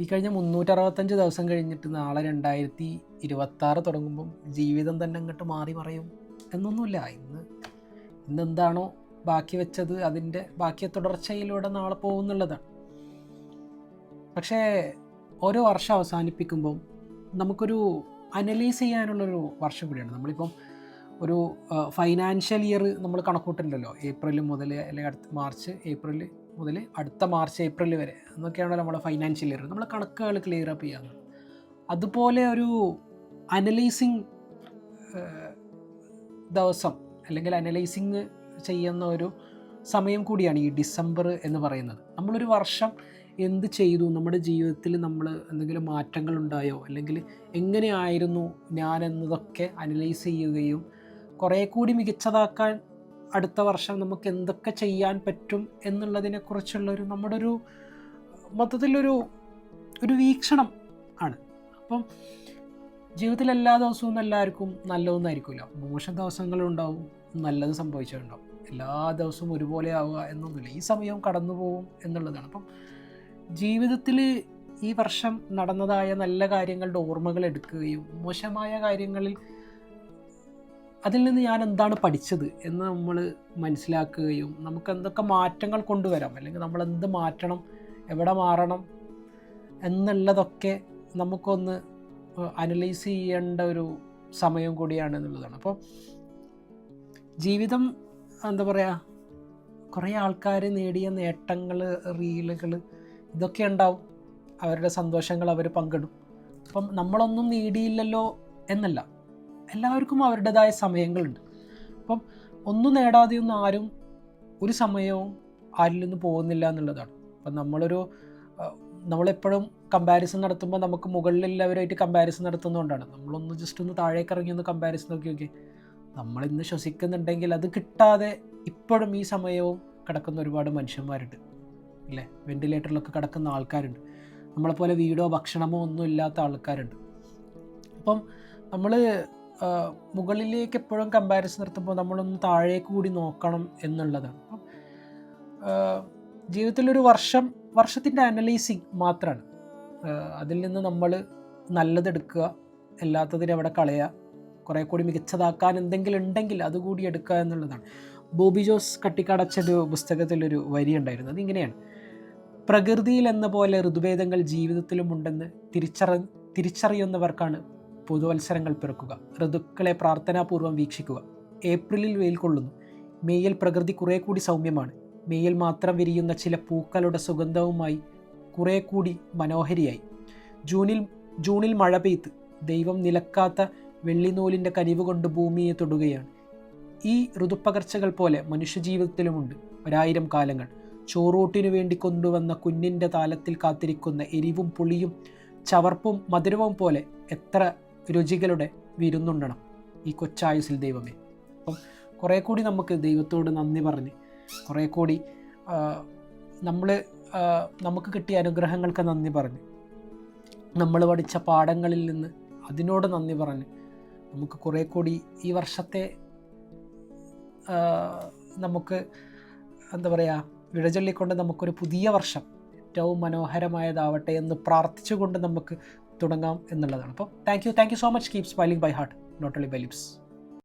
ഈ കഴിഞ്ഞ മുന്നൂറ്ററുപത്തഞ്ച് ദിവസം കഴിഞ്ഞിട്ട് നാളെ രണ്ടായിരത്തി ഇരുപത്താറ് തുടങ്ങുമ്പം ജീവിതം തന്നെ അങ്ങോട്ട് മാറി മറയും എന്നൊന്നുമില്ല. ഇന്ന് ഇന്ന് എന്താണോ ബാക്കി വെച്ചത് അതിന്റെ ബാക്കി തുടർച്ചയിലൂടെ നാളെ പോകുന്നുള്ളതാണ്. പക്ഷേ ഓരോ വർഷം അവസാനിപ്പിക്കുമ്പം നമുക്കൊരു അനലൈസ് ചെയ്യാനുള്ളൊരു വർഷം കൂടിയാണ്. നമ്മളിപ്പം ഒരു ഫൈനാൻഷ്യൽ ഇയർ നമ്മൾ കണക്കൂട്ടില്ലല്ലോ ഏപ്രിൽ മുതൽ അല്ലെങ്കിൽ അടുത്ത മാർച്ച് ഏപ്രിൽ മുതൽ അടുത്ത മാർച്ച് ഏപ്രിൽ വരെ എന്നൊക്കെയാണ് നമ്മുടെ ഫൈനാൻഷ്യൽ ഇയർ നമ്മൾ കണക്കുകൾ ക്ലിയർ അപ്പ് ചെയ്യാറ് അതുപോലെ ഒരു അനലൈസിങ് ദിവസം അല്ലെങ്കിൽ അനലൈസിങ് ചെയ്യുന്ന ഒരു സമയം കൂടിയാണ് ഈ ഡിസംബർ എന്ന് പറയുന്നത്. നമ്മളൊരു വർഷം എന്ത് ചെയ്തു? നമ്മുടെ ജീവിതത്തിൽ നമ്മൾ എന്തെങ്കിലും മാറ്റങ്ങൾ ഉണ്ടായോ? അല്ലെങ്കിൽ എങ്ങനെയായിരുന്നു ഞാൻ എന്നതൊക്കെ അനലൈസ് ചെയ്യുകയും കുറേ കൂടി മികച്ചതാക്കാൻ അടുത്ത വർഷം നമുക്ക് എന്തൊക്കെ ചെയ്യാൻ പറ്റും എന്നുള്ളതിനെക്കുറിച്ചുള്ളൊരു നമ്മുടെ ഒരു മൊത്തത്തിലൊരു ഒരു വീക്ഷണം ആണ്. അപ്പം ജീവിതത്തിൽ എല്ലാ ദിവസവും എല്ലാവർക്കും നല്ലതൊന്നായിരിക്കില്ല മോശം ദിവസങ്ങളുണ്ടാവും നല്ലത് സംഭവിച്ചിട്ടുണ്ടാവും. എല്ലാ ദിവസവും ഒരുപോലെ ആവുക എന്നൊന്നുമില്ല. ഈ സമയവും കടന്നു പോകും എന്നുള്ളതാണ്. അപ്പം ജീവിതത്തിൽ ഈ വർഷം നടന്നതായ നല്ല കാര്യങ്ങളുടെ ഓർമ്മകൾ എടുക്കുകയും മോശമായ കാര്യങ്ങളിൽ അതിൽ നിന്ന് ഞാൻ എന്താണ് പഠിച്ചത് എന്ന് നമ്മൾ മനസ്സിലാക്കുകയും നമുക്ക് എന്തൊക്കെ മാറ്റങ്ങൾ കൊണ്ടുവരാം അല്ലെങ്കിൽ നമ്മൾ എന്ത് മാറ്റണം എവിടെ മാറണം എന്നുള്ളതൊക്കെ നമുക്കൊന്ന് അനലൈസ് ചെയ്യേണ്ട ഒരു സമയം കൂടിയാണ് എന്നുള്ളതാണ്. അപ്പോൾ ജീവിതം എന്താ പറയുക കുറേ ആൾക്കാർ നേടിയ നേട്ടങ്ങൾ റീലുകൾ ഇതൊക്കെ ഉണ്ടാവും. അവരുടെ സന്തോഷങ്ങൾ അവർ പങ്കിടും. അപ്പം നമ്മളൊന്നും നേടിയില്ലല്ലോ എന്നല്ല. എല്ലാവർക്കും അവരുടേതായ സമയങ്ങളുണ്ട്. അപ്പം ഒന്നും നേടാതെയൊന്നും ആരും ഒരു സമയവും ആരിൽ നിന്ന് പോകുന്നില്ല എന്നുള്ളതാണ്. അപ്പം നമ്മളൊരു നമ്മളെപ്പോഴും കമ്പാരിസൺ നടത്തുമ്പോൾ നമുക്ക് മുകളിലുള്ളവരായിട്ട് കമ്പാരിസൺ നടത്തുന്നതുകൊണ്ടാണ്. നമ്മളൊന്ന് ജസ്റ്റ് ഒന്ന് താഴേക്ക് ഇറങ്ങി ഒന്ന് കമ്പാരിസൺ നോക്കി നോക്കി നമ്മൾ ഇന്ന് ശ്വസിക്കുന്നുണ്ടെങ്കിൽ അത് കിട്ടാതെ ഇപ്പോഴും ഈ സമയവും കിടക്കുന്ന ഒരുപാട് മനുഷ്യന്മാരുണ്ട്. അല്ലേ വെന്റിലേറ്ററിലൊക്കെ കിടക്കുന്ന ആൾക്കാരുണ്ട്. നമ്മളെപ്പോലെ വീടോ ഭക്ഷണമോ ഒന്നും ഇല്ലാത്ത ആൾക്കാരുണ്ട്. അപ്പം നമ്മൾ മുകളിലേക്ക് എപ്പോഴും കമ്പാരിസൺ നിർത്തുമ്പോൾ നമ്മളൊന്ന് താഴേക്ക് കൂടി നോക്കണം എന്നുള്ളതാണ് അപ്പം ജീവിതത്തിലൊരു വർഷം വർഷത്തിന്റെ അനലൈസിങ് മാത്രമാണ് അതിൽ നിന്ന് നമ്മൾ നല്ലതെടുക്കുക അല്ലാത്തതിനെ അവിടെ കളയുക കുറേ കൂടി മികച്ചതാക്കാൻ എന്തെങ്കിലും ഉണ്ടെങ്കിൽ അതുകൂടി എടുക്കുക എന്നുള്ളതാണ്. ബോബി ജോസ് കട്ടിക്കടച്ചൊരു പുസ്തകത്തിലൊരു വരി ഉണ്ടായിരുന്നു. അതിങ്ങനെയാണ്. പ്രകൃതിയിൽ എന്ന പോലെ ഋതുഭേദങ്ങൾ ജീവിതത്തിലും ഉണ്ടെന്ന് തിരിച്ചറി തിരിച്ചറിയുന്നവർക്കാണ് പുതുവത്സരങ്ങൾ പിറക്കുക. ഋതുക്കളെ പ്രാർത്ഥനാപൂർവം വീക്ഷിക്കുക. ഏപ്രിലിൽ വെയിൽ കൊള്ളുന്നു. മെയ്യിൽ പ്രകൃതി കുറേ കൂടി സൗമ്യമാണ്. മെയ്യിൽ മാത്രം വിരിയുന്ന ചില പൂക്കളുടെ സുഗന്ധവുമായി കുറേ കൂടി മനോഹരിയായി. ജൂണിൽ ജൂണിൽ മഴ പെയ്ത്ത് ദൈവം നിലക്കാത്ത വെള്ളിനൂലിന്റെ കനിവ് കൊണ്ട് ഭൂമിയെ തൊടുകയാണ്. ഈ ഋതുപ്പകർച്ചകൾ പോലെ മനുഷ്യജീവിതത്തിലുമുണ്ട് ഒരായിരം കാലങ്ങൾ. ചോറൂട്ടിനു വേണ്ടി കൊണ്ടുവന്ന കുഞ്ഞിന്റെ താലത്തിൽ കാത്തിരിക്കുന്ന എരിവും പുളിയും ചവർപ്പും മധുരവും പോലെ എത്ര രുചികളുടെ വിരുന്നുണ്ടണം ഈ കൊച്ചായുസിൽ ദൈവമേ. അപ്പം കുറേ കൂടി നമുക്ക് ദൈവത്തോട് നന്ദി പറഞ്ഞ് കുറേ കൂടി നമ്മൾ നമുക്ക് കിട്ടിയ അനുഗ്രഹങ്ങൾക്ക് നന്ദി പറഞ്ഞ് നമ്മൾ പഠിച്ച പാഠങ്ങളിൽ നിന്ന് അതിനോട് നന്ദി പറഞ്ഞ് നമുക്ക് കുറേ കൂടി ഈ വർഷത്തെ നമുക്ക് എന്താ പറയുക വിടചൊല്ലിക്കൊണ്ട് നമുക്കൊരു പുതിയ വർഷം ഏറ്റവും മനോഹരമായതാവട്ടെ എന്ന് പ്രാർത്ഥിച്ചുകൊണ്ട് നമുക്ക് തുടങ്ങാം എന്നുള്ളതാണ്. അപ്പോൾ thank you thank you so much keep smiling by heart not only by lips